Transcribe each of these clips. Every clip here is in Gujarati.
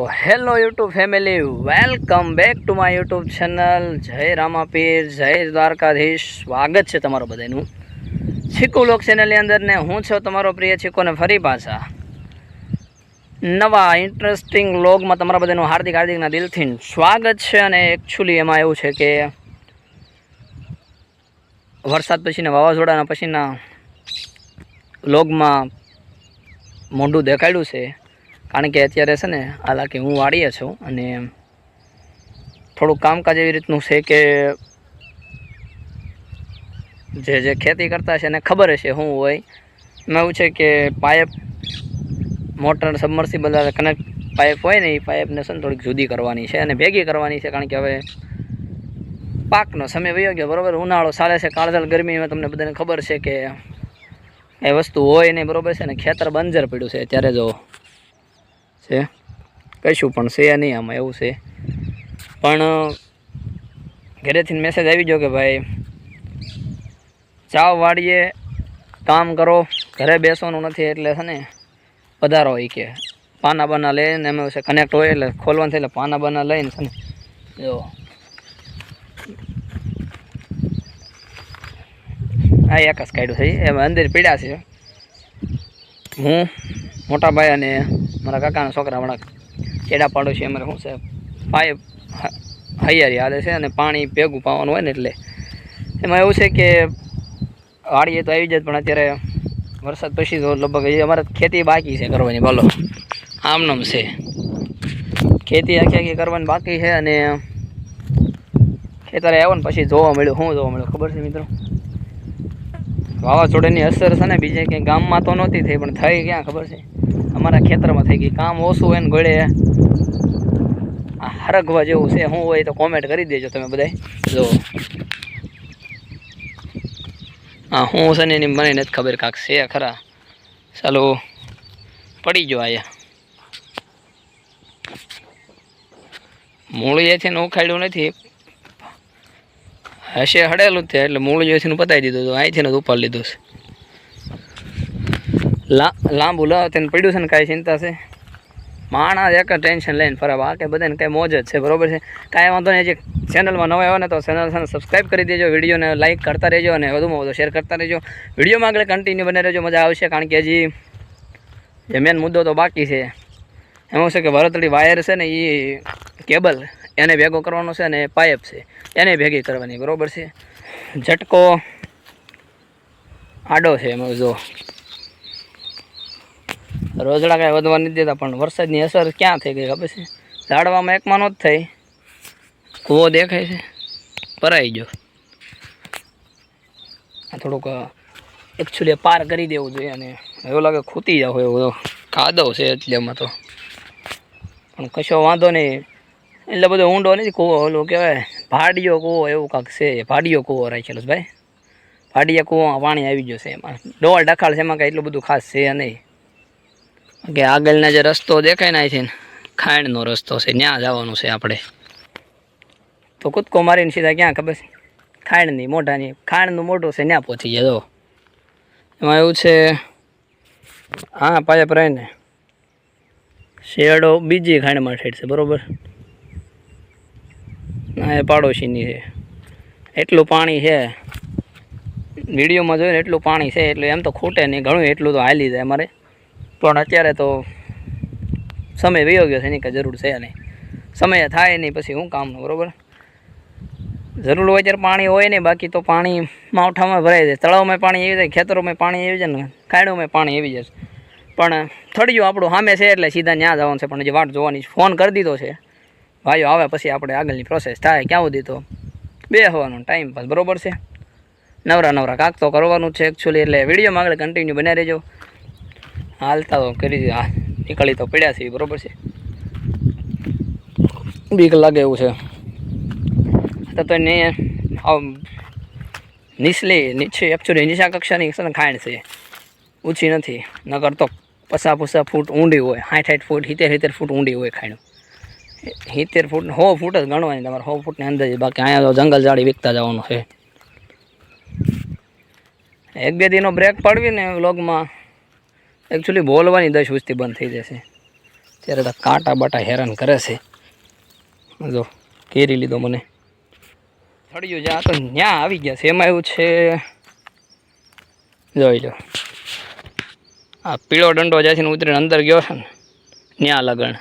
તો hello YouTube family, welcome back to my YouTube channel. જય રામાપીર, જય દ્વારકાધીશ. સ્વાગત છે તમારું બધાનું. છીકુ લોક ચેનલની અંદર ને હું છું તમારો પ્રિય છીકોને ફરી પાછા. નવા ઇન્ટરેસ્ટિંગ લોગમાં તમારા બધાનું હાર્દિક હાર્દિકના દિલથી સ્વાગત છે અને એકચ્યુઅલી એમાં એવું છે કે વરસાદ પછીના વાવાઝોડાના પછીના લોગમાં મોઢું દેખાડ્યું છે. કારણ કે અત્યારે છે ને હાલાકી હું વાળીએ છું અને થોડુંક કામકાજ એવી રીતનું છે કે જે જે ખેતી કરતા છે એને ખબર હશે શું હોય. એમાં એવું છે કે pipe, motor, submersible connect pipe હોય ને, એ પાઇપને છે ને થોડીક જુદી કરવાની છે અને ભેગી કરવાની છે કારણ કે હવે પાકનો સમય વયો ગયો, બરાબર? ઉનાળો ચાલે છે, કાળઝાળ ગરમીમાં તમને બધાને ખબર છે કે એ વસ્તુ હોય નહીં બરાબર છે ને, ખેતર બંજર પડ્યું છે. ત્યારે જો છે. કશું પણ છે નહીં આમાં, એવું છે. પણ, ઘરેથી મેસેજ આવી ગયો કે ભાઈ, ચાવ વાળીએ, કામ કરો, ઘરે બેસવાનું નથી એટલે છે ને, પધારો એ કે. પાના બાના લઈને એમ છે કનેક્ટ હોય એટલે ખોલવાનું થાય એટલે પાના બાના લઈને છે ને, જો. હા એક જ કાઢ્યું છે એમાં અંદર પીડ્યા છે. હું મોટા ભાઈ અને મારા કાકાના છોકરા વળાક ચેડા પાડોશી અમારે, શું છે? પાઇપ હૈયારી હાલે છે અને પાણી ભેગું પાવાનું હોય ને એટલે. એમાં એવું છે કે વાડીએ તો આવી જાય પણ અત્યારે વરસાદ પછી તો લગભગ અમારે ખેતી બાકી છે કરવાની, બોલો. આમનામ છે. ખેતી આખી આખી કરવાની બાકી છે અને ખેતરે આવ્યો ને પછી જોવા મળ્યું, શું જોવા મળ્યું, ખબર છે મિત્રો? વાવાઝોડાની અસર છે ને બીજે ક્યાંય ગામમાં તો નહોતી થઈ, પણ થઈ ક્યાં ખબર છે? અમારા ખેતરમાં થઈ ગઈ. કામ ઓછું હોય ને ગળે. આ હરગવા જેવું છે. શું હોય તો કોમેન્ટ કરી દેજો તમે બધા જો. હા હું છે ને મને નથી ખબર કાંક છે ખરા. ચાલો, પડી જો આયા. મૂળિયેથી ને ઉખાડ્યું નથી. હશે હડેલું જ છે, એટલે મૂળ જોઈથી પતાવી દીધું. હતું અહીંથી ને જ ઉપાડી લીધું છે. લાંબુ લ તેને પડ્યું છે ને કાંઈ ચિંતા છે? માણસ એક ટેન્શન લઈને ફરવા આ કે બધાને કાંઈ મોજ જ છે, બરોબર છે? કાંઈ વાંધો નહીં જે ચેનલમાં નવા આવ્યો ને તો ચેનલ સબસ્ક્રાઈબ કરી દેજો, વિડીયોને લાઇક કરતા રહેજો અને વધુમાં વધુ શેર કરતા રહેજો. વિડીયોમાં આગળ કન્ટિન્યુ બને રહેજો, મજા આવશે, કારણ કે હજી જે મેન મુદ્દો તો બાકી છે. એમાં છે કે વરતડી વાયર છે ને એ કેબલ એને ભેગો કરવાનો છે અને પાઇપ છે, એને ભેગી કરવાની, બરોબર છે? ઝટકો આડો છે એમાં જો. રોજડા કાંઈ વધવા નથી દેતા, પણ વરસાદની અસર ક્યાં થઈ ગઈ ખબર છે? ઝાડવામાં એકમાં જ થઈ. કૂવો દેખાય છે. ભરાઈ ગયો. આ થોડુંક એકચ્યુઅલી પાર કરી દેવું જોઈએ અને એવું લાગે ખૂતી જાવ એવું કાદવ છે એટલે એમાં તો. પણ કશો વાંધો નહીં. એટલે બધો ઊંડો નથી કૂવો, ઓલું કહેવાય, ભાડિયો કૂવો એવું કાંક છે. ભાડિયો કૂવો રાખેલો છે ભાઈ. ભાડિયા કૂવામાં પાણી આવી ગયો છે એમાં. ડોળ ડખાળ છે એમાં કાંઈ એટલું બધું ખાસ છે નહીં. કે આગળના જે રસ્તો દેખાય ને છે ખાંડનો રસ્તો છે ત્યાં જવાનું છે આપણે. તો કૂદકો મારીને સીધા ક્યાં ખબર છે? ખાંડની મોઢાની, ખાંડનું મોઢું છે ત્યાં પહોંચી ગયા, જો. એમાં એવું છે, હા, પાયા રહીને શેડો બીજી ખાંડમાં ઠેઠ છે, બરોબર? ના, એ પાડોશીની છે. એટલું પાણી છે. વિડીયોમાં જોયું એટલું પાણી છે, એટલે એમ તો ખૂટે નહીં, ઘણું એટલું તો હાલી જાય અમારે. પણ અત્યારે તો સમય વયો ગયો છે, એની કાંઈ જરૂર છે નહીં. સમય થાય નહીં, પછી શું કામનું, બરાબર? જરૂર હોય ત્યારે પાણી હોય નહીં, બાકી તો પાણી માવઠામાં ભરાઈ જાય. તળાવમાં પાણી આવી જાય, ખેતરોમાં પાણી આવી જાય ને ખાડોમાં પાણી આવી જાય. પણ થડિયું આપણું સામે છે એટલે સીધા ત્યાં જવાનું છે, પણ હજી વાટ જોવાની ફોન કરી દીધો છે. ભાઈઓ આવે પછી આપણે આગળની પ્રોસેસ થાય ક્યાં સુધી તો. બે હોવાનો ટાઈમ પાસ બરોબર છે? નવરા નવરા કાક તો કરવાનું છે એકચ્યુઅલી એટલે વિડીયોમાં આગળ કન્ટિન્યુ બનાવી રહેજો. હાલતા તો કરી નીકળી તો પડ્યા છે, બરોબર છે. બીક લાગે એવું છે. તો તો ને નીચલી, નીચે એકચ્યુઅલી નીચા કક્ષાની છે ખાંડ છે. ઊંચી નથી. નકર તો પસા પસા ફૂટ ઊંડી હોય. સાઠ સાઠ ફૂટ, સિત્તેર સિત્તેર ફૂટ ઊંડી હોય ખાંડ. સિત્તેર ફૂટ, સો ફૂટ જ ગણવાની તમારે, સો ફૂટની અંદર બાકી અહીંયા તો જંગલ જાળી વિકતા જવાનું છે. એક બે દીનો બ્રેક પાડવી ને વ્લોગમાં એકચ્યુઅલી બોલવાની દસ ઉસ્તી બંધ થઈ જશે. ત્યારે તો કાંટા બાટા હેરાન કરે છે. જો, કેરી લીધો મને. થળિયું જ્યાં તો ત્યાં આવી ગયા છે. એમાં એવું છે, જોઈ લો. આ પીળો દંડો જ્યાંથી ને ઉતરીને અંદર ગયો છે ને ત્યાં લગણ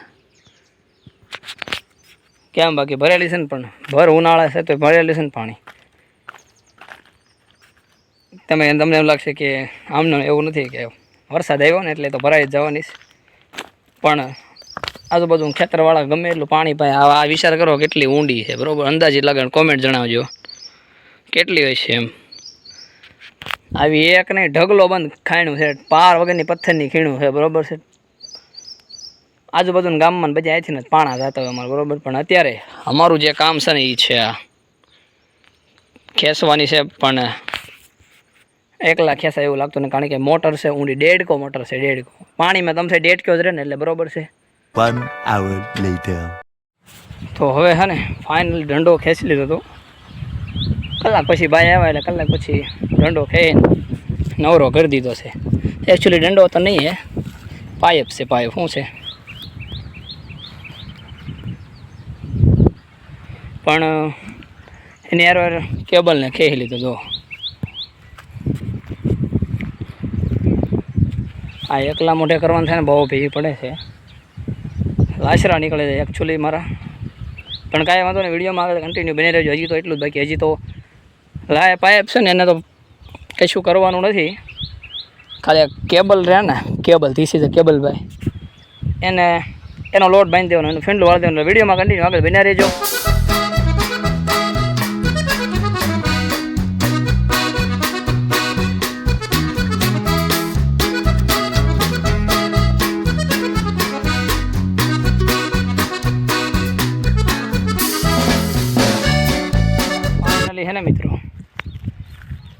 કેમ બાકી? ભરેલી છે ને પણ. ભર ઉનાળા છે તો ભરેલી છે ને પાણી. તમે તમને એમ લાગશે કે આમને એવું નથી કે વરસાદ આવ્યો ને એટલે તો ભરાઈ જવાની છે. પણ આજુબાજુ ખેતરવાળા ગમે એટલું પાણી પાય. આ વિચાર કરો કેટલી ઊંડી છે, બરોબર? અંદાજી લગન કોમેન્ટ જણાવજો. કેટલી હોય છે એમ? આવી એક નહીં, ઢગલો બંધ ખાણું છે. પાર વગરની પથ્થરની ખીણું છે, બરોબર છે? આજુબાજુના ગામમાં બધા અહીંથી ને પાણા જતા હોય અમારે, બરાબર? પણ અત્યારે અમારું જે કામ છે ને એ છે આ. ખેંચવાની છે, પણ એકલા ખેસા એવું લાગતું ને કારણ કે મોટર છે ઊંડી દેડકો મોટર છે દેડકો. પાણીમાં તમસે દેડક્યો જ રહે ને એટલે બરોબર છે. તો હવે હે ને ફાઇનલ દંડો ખેંચી લીધો હતો કલાક પછી ભાઈ આવ્યા એટલે કલાક પછી દંડો ખેંચીને નવરો કરી દીધો છે. એકચ્યુઅલી દંડો તો નહીં હે. પાઇપ છે પાઇપ શું છે? પણ એની યાર કેબલને ખેંચી લીધો જો. આ એકલા મોઢે કરવાનું થાય ને બહુ ભીવી પડે છે. લાશરા નીકળે છે એકચ્યુઅલી મારા. પણ કાંઈ વાંધો નહીં, વિડીયોમાં આગળ કન્ટિન્યુ બની રહેજો. હજી તો એટલું જ બાકી. હજી તો લાય પાઇપ છે ને, એને તો કશું કરવાનું નથી. ખાલી કેબલ રહે ને, કેબલ ધીસ ઇઝ કેબલ ભાઈ. એને, એનો લોટ બાંધી દેવાનો, એનું ફીંડલું વાળી દેવાનું. વિડીયોમાં કન્ટિન્યુ આગળ બન્યા રહેજો. ફાઇનલી છે ને મિત્રો?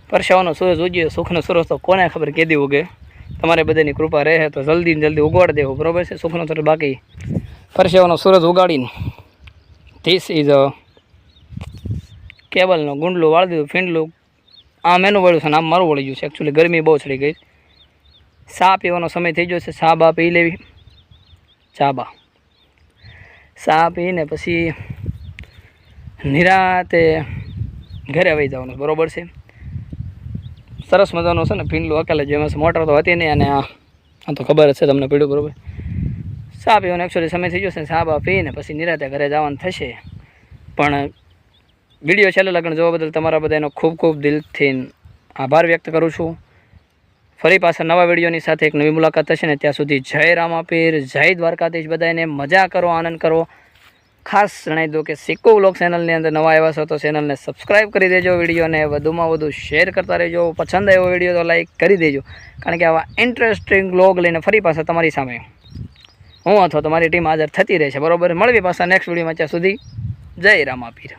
પરસાવાનો સૂરજ ઉગ્યો, સુખનો સૂરજ તો કોને ખબર કેદી ઉગે? તમારે બધાની કૃપા રહે તો જલ્દી જલ્દી ઉગાડ દેવો બરાબર છે? સુખનો સૂરજ બાકી. પરસેવાનો સૂરજ ઉગાડીને ધીસ ઇઝ કેબલનું ગુંડલું વાળી દીધું, ફીંડલું. આમ એનું વળ્યું છે ને આમ મારું વળી ગયું છે. એકચ્યુઅલી ગરમી બહુ ચડી ગઈ. ચા પીવાનો સમય થઈ ગયો છે ચા બા પી લેવી. ચા બા. ચા પીને પછી નિરાતે ઘરે વહી જવાનું બરોબર છે? સરસ મજાનું છે ને પીંડલું અકાલે જેમાં મોટર તો હતી નહીં અને આ તો ખબર જ છે તમને પીડ્યું, બરોબર? ચા પીવાનો એકચુઅલી સમય થઈ ગયો છે, ચા પીને પછી નિરાતે ઘરે જવાનું થશે. પણ વીડિયો છેલ્લે લગ્ન જોવા બદલ તમારા બધાનો ખૂબ ખૂબ દિલથી આભાર વ્યક્ત કરું છું. ફરી પાછા નવા વિડીયોની સાથે એક નવી મુલાકાત થશે ને, ત્યાં સુધી જય રામાપીર, જય દ્વારકાધીશ બધાને મજા કરો, આનંદ કરો. ખાસ જણાવી દો કે સિક્કો વ્લોગ ચેનલની અંદર નવા આવ્યા છો તો ચેનલને સબસ્ક્રાઈબ કરી દેજો વિડીયોને વધુમાં વધુ શેર કરતા રહેજો. પસંદ આવ્યો વીડિયો તો લાઈક કરી દેજો. કારણ કે આવા ઇન્ટરેસ્ટિંગ વ્લોગ લઈને ફરી પાછા તમારી સામે હું અથવા તમારી ટીમ હાજર થતી રહેશે બરાબર? મળવી પાછા નેક્સ્ટ વિડીયોમાં ત્યાં સુધી જય રામાપીર.